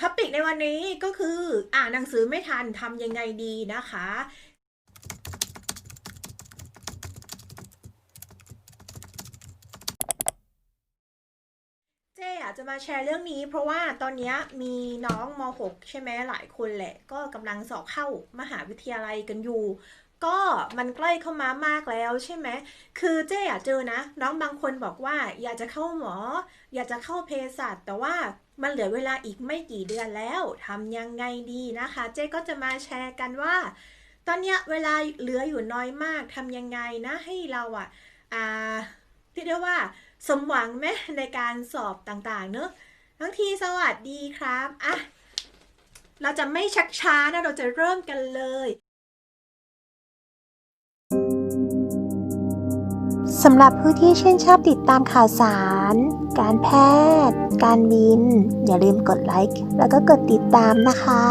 ท็อปิกในวันนี้ก็คืออ่านหนังสือไม่ทันทำยังไงดีนะคะ เจ๊อยากจะมาแชร์เรื่องนี้ เพราะว่าตอนนี้มีน้องม .6 ใช่ไหมหลายคนแหละ ก็กำลังสอบเข้ามหาวิทยาลัยกันอยู่ ก็มันใกล้เข้ามามากแล้วใช่ไหม คือเจ๊อยากเจอนะ น้องบางคนบอกว่าอยากจะเข้าหมอ อยากจะเข้าเภสัชแต่ว่ามันเหลือเวลาอีกไม่กี่เดือนแล้วทำยังไงดีนะคะ เจ๊ก็จะมาแชร์กันว่า ตอนเนี้ยเวลาเหลืออยู่น้อยมากทำยังไงนะให้เราอะอ่าเรียกว่า สมหวังไหมในการสอบต่างๆ เนอะทั้งทีสวัสดีครับอะเราจะไม่ชักช้านะ เราจะเริ่มกันเลย สำหรับผู้ที่ชื่นชอบติดตามข่าวสาร การแพทย์ การบิน อย่าลืมกดไลค์แล้วก็กดติดตามนะคะ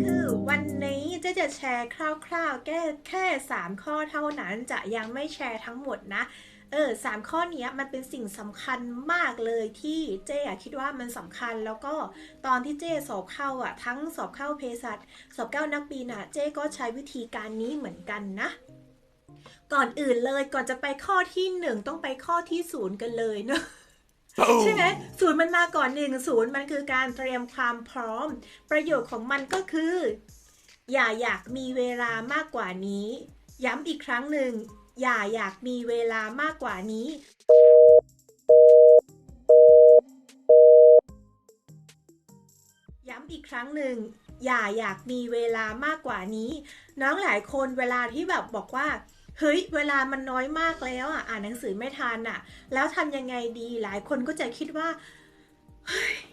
คือวันนี้เจะจะแชร์คร่าวๆ แค่แค่ 3 ข้อเท่านั้นจะยังไม่แชร์ทั้งหมดนะเออสามข้อนี้มันเป็นสิ่งสำคัญมากเลยที่เจ๊คิดว่ามันสำคัญแล้วก็ตอนที่เจ๊สอบเข้าอะ ทั้งสอบเข้าเภสัชสอบเข้านักบินอะเจ๊ก็ใช้วิธีการนี้เหมือนกันนะ ก่อนอื่นเลยก่อนจะไปข้อที่หนึ่งต้องไปข้อที่ศูนย์กันเลยเนอะใช่ไหมศูนย์มันมาก่อนหนึ่งศูนย์มันคือการเตรียมความพร้อม ประโยชน์ของมันก็คือ อย่าอยากมีเวลามากกว่านี้ ย้ำอีกครั้งหนึ่ง อย่าอยากมีเวลามากกว่านี้ย้ำอีกครั้งหนึ่ง อย่าอยากมีเวลามากกว่านี้ น้องหลายคนเวลาที่แบบบอกว่า เฮ้ยเวลามันน้อยมากแล้วอะอ่านหนังสือไม่ทันอะ แล้วทำยังไงดีหลายคนก็จะคิดว่า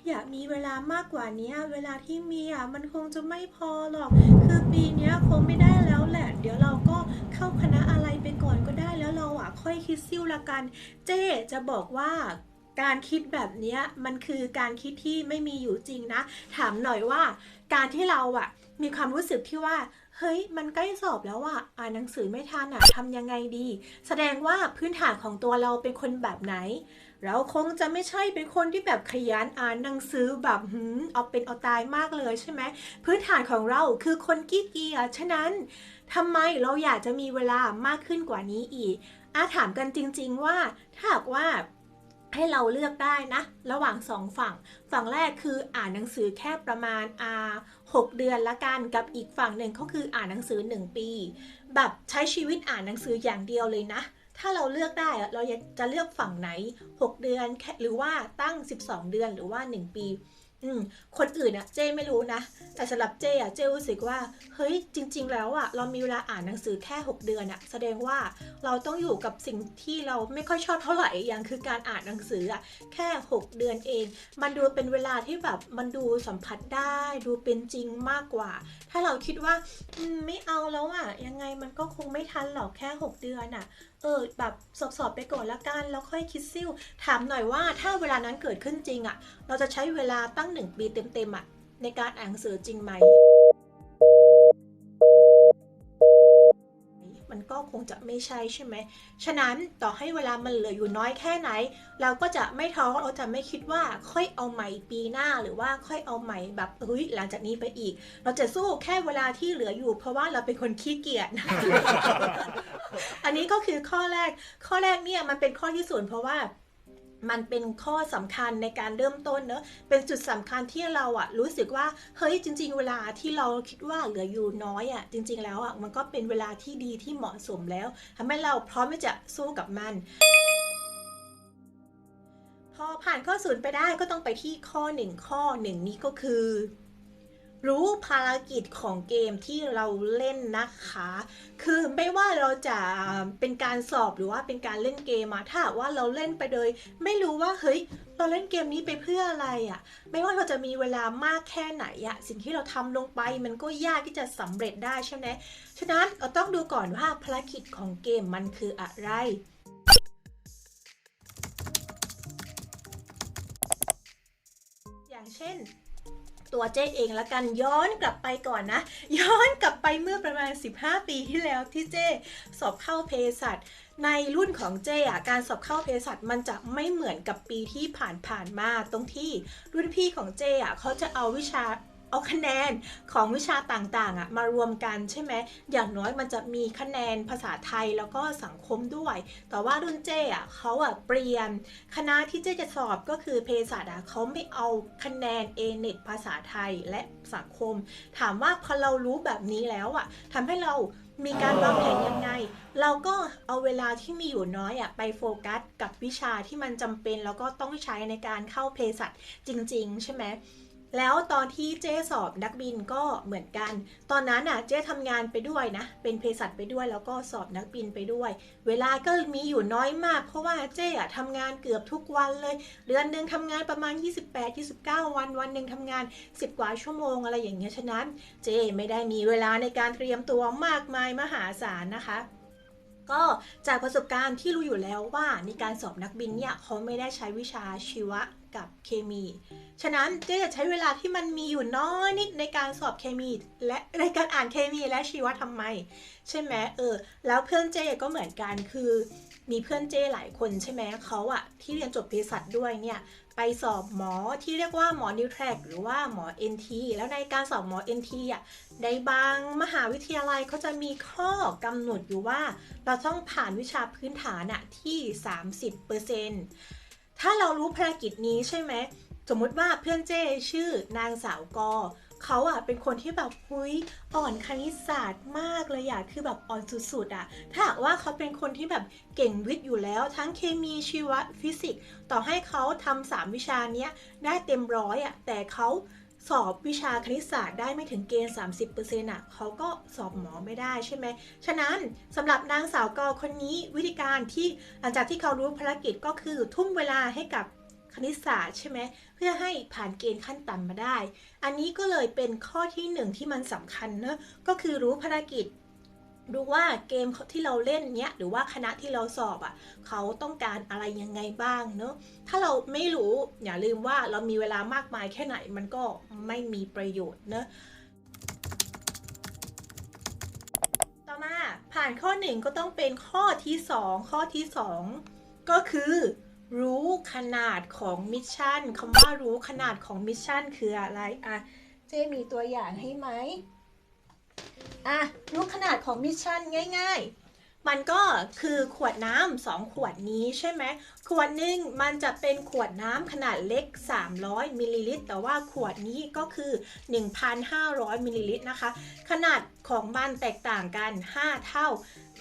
อยากมีเวลามากกว่านี้เวลาที่มีอะมันคงจะไม่พอหรอก คือปีนี้คงไม่ได้แล้วแหละ เดี๋ยวเราก็เข้าคณะอะไรไปก่อนก็ได้แล้วเราอะค่อยคิดซิ่วละกัน เจ๊จะบอกว่าการคิดแบบนี้มันคือการคิดที่ไม่มีอยู่จริงนะ ถามหน่อยว่า การที่เราอะมีความรู้สึกที่ว่า เฮ้ย มันใกล้สอบแล้วอะอ่านหนังสือไม่ทันอะทำยังไงดี แสดงว่าพื้นฐานของตัวเราเป็นคนแบบไหน เราคงจะไม่ใช่เป็นคนที่แบบขยันอ่านหนังสือแบบหืมเอาเป็นเอาตายมากเลยใช่ไหม พื้นฐานของเราคือคนขี้เกียจฉะนั้นทำไมเราอยากจะมีเวลามากขึ้นกว่านี้อีกอาถามกันจริง ๆ ว่าถ้าหากว่า ให้เราเลือกได้นะ ระหว่างสองฝั่ง ฝั่งแรกคืออ่านหนังสือแค่ประมาณอ่าหกเดือนละกันกับอีกฝั่งหนึ่งก็คืออ่านหนังสือหนึ่งปี แบบใช้ชีวิตอ่านหนังสืออย่างเดียวเลยนะ ถ้าเราเลือกได้เราจะเลือกฝั่งไหน 6 เดือนแค่หรือว่าตั้ง 12 เดือนหรือว่า 1 ปี อืมคนอื่นอะเจ้ไม่รู้นะ แต่สำหรับเจ้อะเจ้รู้สึกว่า เฮ้ยจริง ๆ แล้วอะเรามีเวลาอ่านหนังสือแค่ 6 เดือนอะแสดงว่าเราต้องอยู่กับสิ่งที่เราไม่ค่อยชอบเท่าไหร่อย่างคือการอ่านหนังสืออะแค่ 6 เดือนเอง มันดูเป็นเวลาที่แบบมันดูสัมผัสได้ ดูเป็นจริงมากกว่า ถ้าเราคิดว่าอืมไม่เอาแล้วอะยังไงมันก็คงไม่ทันหรอกแค่ 6 เดือนอะเออแบบสอบสอบไปก่อนละกันแล้วค่อยคิดซิ่วถามหน่อยว่าถ้าเวลานั้นเกิดขึ้นจริงอะเราจะใช้เวลาตั้งหนึ่งปีเต็มๆอะ่ะในการอ่านหนังสือจริงไหม มันก็คงจะไม่ใช่ใช่ไหม ฉะนั้นต่อให้เวลามันเหลืออยู่น้อยแค่ไหน เราก็จะไม่ท้อเราจะไม่คิดว่าค่อยเอาใหม่ปีหน้าหรือว่าค่อยเอาใหม่แบบเฮ้ยหลังจากนี้ไปอีก เราจะสู้แค่เวลาที่เหลืออยู่ เพราะว่าเราเป็นคนขี้เกียจ อันนี้ก็คือข้อแรก ข้อแรกเนี่ยมันเป็นข้อที่ศูนย์เพราะว่า มันเป็นข้อสำคัญในการเริ่มต้นเนอะเป็นจุดสำคัญที่เราอะรู้สึกว่าเฮ้ยจริง ๆ เวลาที่เราคิดว่าเหลืออยู่น้อยอะจริง ๆ แล้วอะมันก็เป็นเวลาที่ดีที่เหมาะสมแล้วทำให้เราพร้อมที่จะสู้กับมันพอผ่านข้อศูนย์ไปได้ก็ต้องไปที่ข้อหนึ่งข้อหนึ่งนี้ก็คือ รู้ภารกิจของเกมที่เราเล่นนะคะ คือไม่ว่าเราจะเป็นการสอบหรือว่าเป็นการเล่นเกมอะถ้าว่าเราเล่นไปโดย ไม่รู้ว่าเฮ้ยเราเล่นเกมนี้ไปเพื่ออะไรอะไม่ว่าเราจะมีเวลามากแค่ไหนอะสิ่งที่เราทำลงไปมันก็ยากที่จะสำเร็จได้ใช่ไหมฉะนั้นเราต้องดูก่อนว่าภารกิจของเกมมันคืออะไร ตัวเจ้เองละกันย้อนกลับไปก่อนนะ ย้อนกลับไปเมื่อประมาณ 15 ปีที่แล้วที่เจ้สอบเข้าเภสัชในรุ่นของเจ้อะการสอบเข้าเภสัชมันจะไม่เหมือนกับปีที่ผ่านๆมาตรงที่รุ่นพี่ของเจ้อะเขาจะเอาวิชา เอาคะแนนของวิชาต่างๆอะมารวมกันใช่ไหมอย่างน้อยมันจะมีคะแนนภาษาไทยแล้วก็สังคมด้วย แต่ว่ารุ่นเจ้อะเขาอะเปลี่ยนคณะที่เจ๊จะสอบก็คือเภสัชอะเขาไม่เอาคะแนน A เน็ตภาษาไทยและสังคม ถามว่าพอเรารู้แบบนี้แล้วอะทำให้เรามีการวางแผนยังไง เราก็เอาเวลาที่มีอยู่น้อยอะไปโฟกัสกับวิชาที่มันจำเป็น แล้วก็ต้องใช้ในการเข้าเภสัชจริง ๆ ใช่ไหม แล้วตอนที่เจ๊สอบนักบินก็เหมือนกัน ตอนนั้นอะเจ๊ทำงานไปด้วยนะ เป็นเภสัชไปด้วยแล้วก็สอบนักบินไปด้วย เวลาก็มีอยู่น้อยมาก เพราะว่าเจ๊อะทำงานเกือบทุกวันเลย เดือนหนึ่งทำงานประมาณ 28-29 วันวันหนึ่งทำงาน 10 กว่าชั่วโมงอะไรอย่างเงี้ยฉะนั้น เจ๊ไม่ได้มีเวลาในการเตรียมตัวมากมายมหาศาลนะคะก็จากประสบการณ์ที่รู้อยู่แล้วว่าในการสอบนักบินเนี่ยเขาไม่ได้ใช้วิชาชีวะ กับเคมี ฉะนั้นเจ๊จะใช้เวลาที่มันมีอยู่น้อยนิดในการสอบเคมี และในการอ่านเคมีและชีวะทำไม ใช่ไหมเออ แล้วเพื่อนเจ๊ก็เหมือนกันคือมีเพื่อนเจ้หลายคนใช่ไหมเขาอะที่เรียนจบเภสัชด้วยเนี่ย ไปสอบหมอที่เรียกว่าหมอนิวแทรกหรือว่าหมอ NT แล้วในการสอบหมอ NT อะในบางมหาวิทยาลัยเขาจะมีข้อกำหนดอยู่ว่า เราต้องผ่านวิชาพื้นฐานอะที่ 30% ถ้าเรารู้ภารกิจนี้ใช่ไหม สมมุติว่าเพื่อนเจ้ชื่อนางสาวกอเขาอะเป็นคนที่แบบหุยอ่อนคณิตศาสตร์มากเลยอะคือแบบอ่อนสุดๆอะถ้าหากว่าเขาเป็นคนที่แบบเก่งวิทย์อยู่แล้ว ทั้งเคมีชีวะฟิสิกส์ต่อให้เขาทำสามวิชาเนี้ยได้เต็มร้อยอะแต่เขา สอบวิชาคณิตศาสตร์ได้ไม่ถึงเกณฑ์ 30%อะเขาก็สอบหมอไม่ได้ใช่ไหม ฉะนั้นสำหรับนางสาวกอคนนี้วิธีการที่หลังจากที่เขารู้ภารกิจก็คือทุ่มเวลาให้กับคณิตศาสตร์ใช่ไหมเพื่อให้ผ่านเกณฑ์ขั้นต่ำมาได้ อันนี้ก็เลยเป็นข้อที่หนึ่งที่มันสำคัญเนอะก็คือรู้ภารกิจ ดูว่าเกมที่เราเล่นเนี้ยหรือว่าคณะที่เราสอบอะ่ะเขาต้องการอะไรยังไงบ้างเนอะถ้าเราไม่รู้อย่าลืมว่าเรามีเวลามากมายแค่ไหนมันก็ไม่มีประโยชน์เนอะต่อมาผ่านข้อหนึ่งก็ต้องเป็นข้อที่สองข้อที่สองก็คือรู้ขนาดของมิชชั่นคำว่ารู้ขนาดของมิชชั่นคืออะไรอะเจมีตัวอย่างให้ไหม อะรู้ขนาดของมิชชั่นง่าย ๆ มันก็คือขวดน้ำสองขวดนี้ใช่ไหมขวดหนึ่งมันจะเป็นขวดน้ำขนาดเล็ก 300มิลลิลิตรแต่ว่าขวดนี้ก็คือ 1,500มิลลิลิตรนะคะ ขนาดของมันแตกต่างกัน 5 เท่า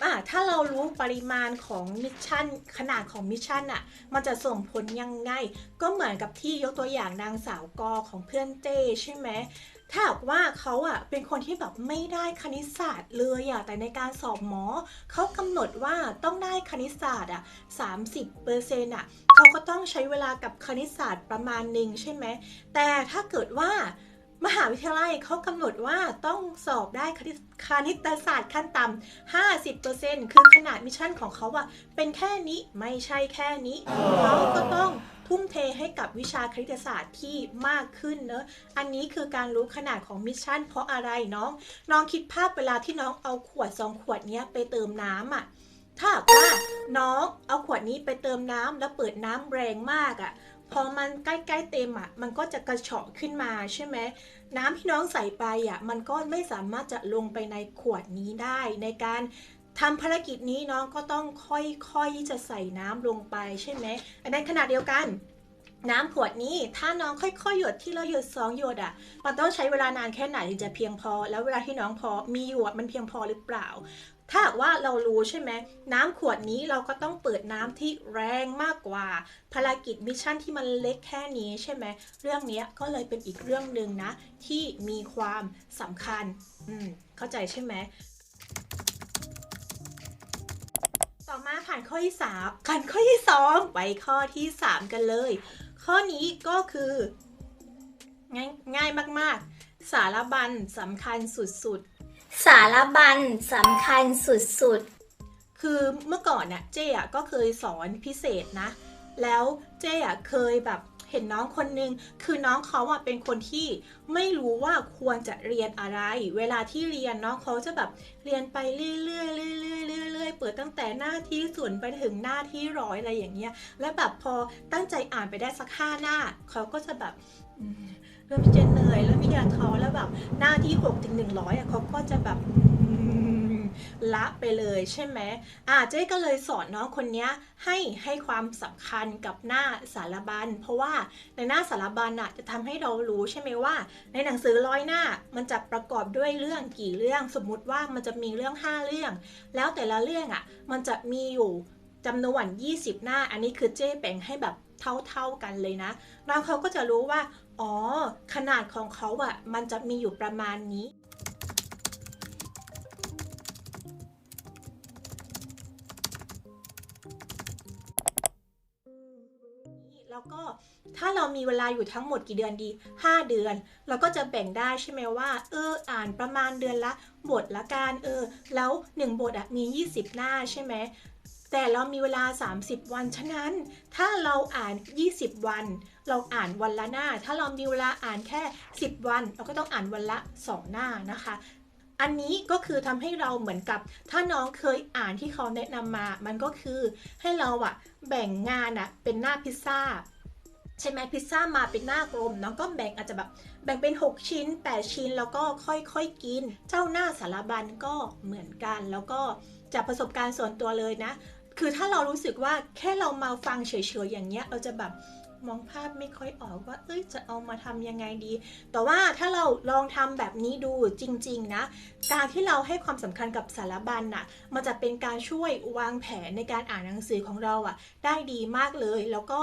อะถ้าเรารู้ปริมาณของมิชชั่นขนาดของมิชชั่นอะ มันจะส่งผลยังไง ก็เหมือนกับที่ยกตัวอย่างนางสาวกอของเพื่อนเต้ใช่ไหม ถ้าหากว่าเขาอะเป็นคนที่แบบไม่ได้คณิตศาสตร์เลยอะแต่ในการสอบหมอเขากำหนดว่าต้องได้คณิตศาสตร์อะ30เปอร์เซ็นต์อะเขาก็ต้องใช้เวลากับคณิตศาสตร์ประมาณหนึ่งใช่ไหมแต่ถ้าเกิดว่ามหาวิทยาลัยเขากำหนดว่าต้องสอบได้คณิตคณิตศาสตร์ขั้นต่ำ 50%คือขนาดมิชชั่นของเขาอะเป็นแค่นี้ไม่ใช่แค่นี้ เขาก็ต้อง ทุ่มเทให้กับวิชาคณิตศาสตร์ที่มากขึ้นเนอะอันนี้คือการรู้ขนาดของมิชชั่นเพราะอะไรน้อง น้องคิดภาพเวลาที่น้องเอาขวดสองขวดเนี้ยไปเติมน้ำอะถ้าว่าน้องเอาขวดนี้ไปเติมน้ำแล้วเปิดน้ำแรงมากอะพอมันใกล้ๆเต็มอะมันก็จะกระเฉาะขึ้นมาใช่ไหมน้ำที่น้องใส่ไปอะมันก็ไม่สามารถจะลงไปในขวดนี้ได้ ในการ ทำภารกิจนี้น้องก็ต้องค่อยๆที่จะใส่น้ำลงไปใช่ไหมอันนั้นขนาดเดียวกันน้ำขวดนี้ถ้าน้องค่อยๆ หยดที่เราหยดสองหยดอะมันต้องใช้เวลานานแค่ไหนถึงจะเพียงพอ แล้วเวลาที่น้องพอมีอยู่มันเพียงพอหรือเปล่า ถ้าหากว่าเรารู้ใช่ไหมน้ำขวดนี้เราก็ต้องเปิดน้ำที่แรงมากกว่า ภารกิจมิชชั่นที่มันเล็กแค่นี้ใช่ไหมเรื่องนี้ก็เลยเป็นอีกเรื่องหนึ่งนะ ที่มีความสำคัญ อืมเข้าใจใช่ไหม ต่อมาผ่านข้อที่สามผ่านข้อที่สองไปข้อที่สามกันเลย ข้อนี้ก็คือ ง่ายง่ายมากๆ สารบัญสำคัญสุดสารบัญสำคัญสุดๆ คือเมื่อก่อนน่ะเจ๊อะก็เคยสอนพิเศษนะ แล้วเจ๊อะเคยแบบ เห็นน้องคนนึงคือน้องเขาอะเป็นคนที่ไม่รู้ว่าควรจะเรียนอะไร เวลาที่เรียนน้องเขาจะแบบเรียนไปเรื่อยๆเรื่อยๆเรื่อยๆเปิดตั้งแต่หน้าที่ศูนย์ไปถึงหน้าที่ร้อยอะไรอย่างเงี้ยแล้วแบบพอตั้งใจอ่านไปได้สักห้าหน้าเขาก็จะแบบเริ่มที่จะเหนื่อยเริ่มที่จะท้อแล้วแบบหน้าที่6ถึง100อะเขาก็จะแบบ ละไปเลยใช่ไหมอ่าเจ๊ก็เลยสอนน้องคนนี้ให้ให้ความสำคัญกับหน้าสารบัญ เพราะว่าในหน้าสารบัญอะจะทำให้เรารู้ใช่ไหมว่า ในหนังสือร้อยหน้ามันจะประกอบด้วยเรื่องกี่เรื่องสมมุติว่ามันจะมีเรื่อง 5 เรื่อง แล้วแต่ละเรื่องอะมันจะมีอยู่จำนวน 20 หน้า อันนี้คือเจ๊แบ่งให้แบบเท่าๆกันเลยนะน้องเขาก็จะรู้ว่า อ๋อ ขนาดของเขาอะมันจะมีอยู่ประมาณนี้ แล้วก็ถ้าเรามีเวลาอยู่ทั้งหมดกี่เดือนดี 5 เดือน เราก็จะแบ่งได้ใช่ไหมว่า เอออ่านประมาณเดือนละบทละกันเออ แล้ว 1 บทอะมี 20 หน้าใช่ไหมแต่เรามีเวลา 30 วัน ฉะนั้น ถ้าเราอ่าน 20 วัน เราอ่านวันละหน้า ถ้าเรามีเวลาอ่านแค่ 10 วัน เราก็ต้องอ่านวันละ 2 หน้านะคะ อันนี้ก็คือทำให้เราเหมือนกับ ถ้าน้องเคยอ่านที่เขาแนะนำมา มันก็คือให้เราอะแบ่งงานอะเป็นหน้าพิซซ่าใช่ไหมพิซซ่ามาเป็นหน้ากลมน้องก็แบ่งอาจจะแบบแบ่งเป็น 6 ชิ้น 8 ชิ้นแล้วก็ค่อยๆกิน เจ้าหน้าสารบัญก็เหมือนกัน แล้วก็จากประสบการณ์ส่วนตัวเลยนะ คือถ้าเรารู้สึกว่าแค่เรามาฟังเฉยๆอย่างเงี้ยเราจะแบบ มองภาพไม่ค่อยออกว่า เอ้ยจะเอามาทำยังไงดี แต่ว่าถ้าเราลองทำแบบนี้ดูจริง ๆ นะ การที่เราให้ความสำคัญกับสารบัญน่ะ มันจะเป็นการช่วยวางแผนในการอ่านหนังสือของเราอะ ได้ดีมากเลยแล้วก็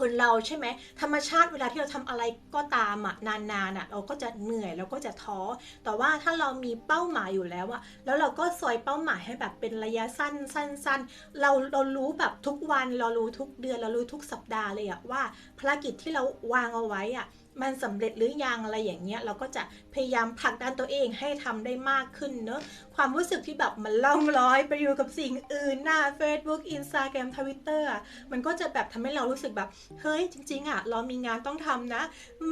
คนเราใช่ไหมธรรมชาติเวลาที่เราทำอะไรก็ตามอะนานๆอะเราก็จะเหนื่อยเราก็จะท้อ แต่ว่าถ้าเรามีเป้าหมายอยู่แล้วอะแล้วเราก็ซอยเป้าหมายให้แบบเป็นระยะสั้นสั้นสั้นเราเรารู้แบบทุกวันเรารู้ทุกเดือนเรารู้ทุกสัปดาห์เลยอะว่าภารกิจที่เราวางเอาไว้อะมันสำเร็จหรือยังอะไรอย่างเงี้ยเราก็จะพยายามผลักดันตัวเองให้ทำได้มากขึ้นเนอะความรู้สึกที่แบบมันล่องลอยไปอยู่กับสิ่งอื่นหน้า Facebook Instagram Twitter มันก็จะแบบทำให้เรารู้สึกแบบ เฮ้ยจริง ๆอะเรามีงานต้องทำนะ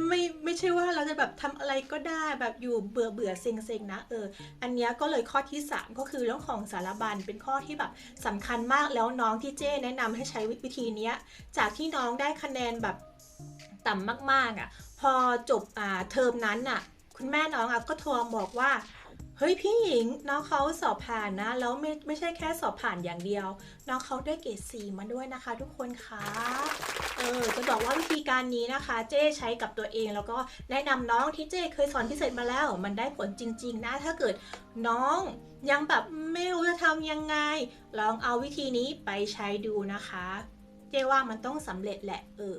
ไม่ไม่ใช่ว่าเราจะแบบทำอะไรก็ได้แบบอยู่เบื่อเบื่อเซ็งเซ็งนะเอออันเนี้ยก็เลยข้อที่ 3 ก็คือเรื่องของสารบัญเป็นข้อที่แบบสำคัญมากแล้วน้องที่เจ้แนะนำให้ใช้วิธีเนี้ยจากที่น้องได้คะแนนแบบ ต่ำมากๆอะ พอจบอ่าเทอมนั้นอะ คุณแม่น้องอะก็โทรบอกว่าเฮ้ยพี่หญิงน้องเขาสอบผ่านนะ แล้วไม่ไม่ใช่แค่สอบผ่านอย่างเดียว น้องเขาได้เกรดสี่มาด้วยนะคะ ทุกคนคะเออจะบอกว่าวิธีการนี้นะคะ เจ้ใช้กับตัวเอง แล้วก็แนะนำน้องที่เจ้เคยสอนพิเศษมาแล้ว มันได้ผลจริง ๆ นะ ถ้าเกิดน้องยังแบบไม่รู้จะทำยังไง ลองเอาวิธีนี้ไปใช้ดูนะคะ เจ้ว่ามันต้องสำเร็จแหละเออ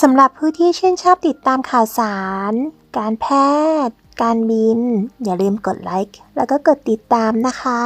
สำหรับผู้ที่ชื่นชอบติดตามข่าวสาร การแพทย์ การบิน อย่าลืมกดไลค์แล้วก็กดติดตามนะคะ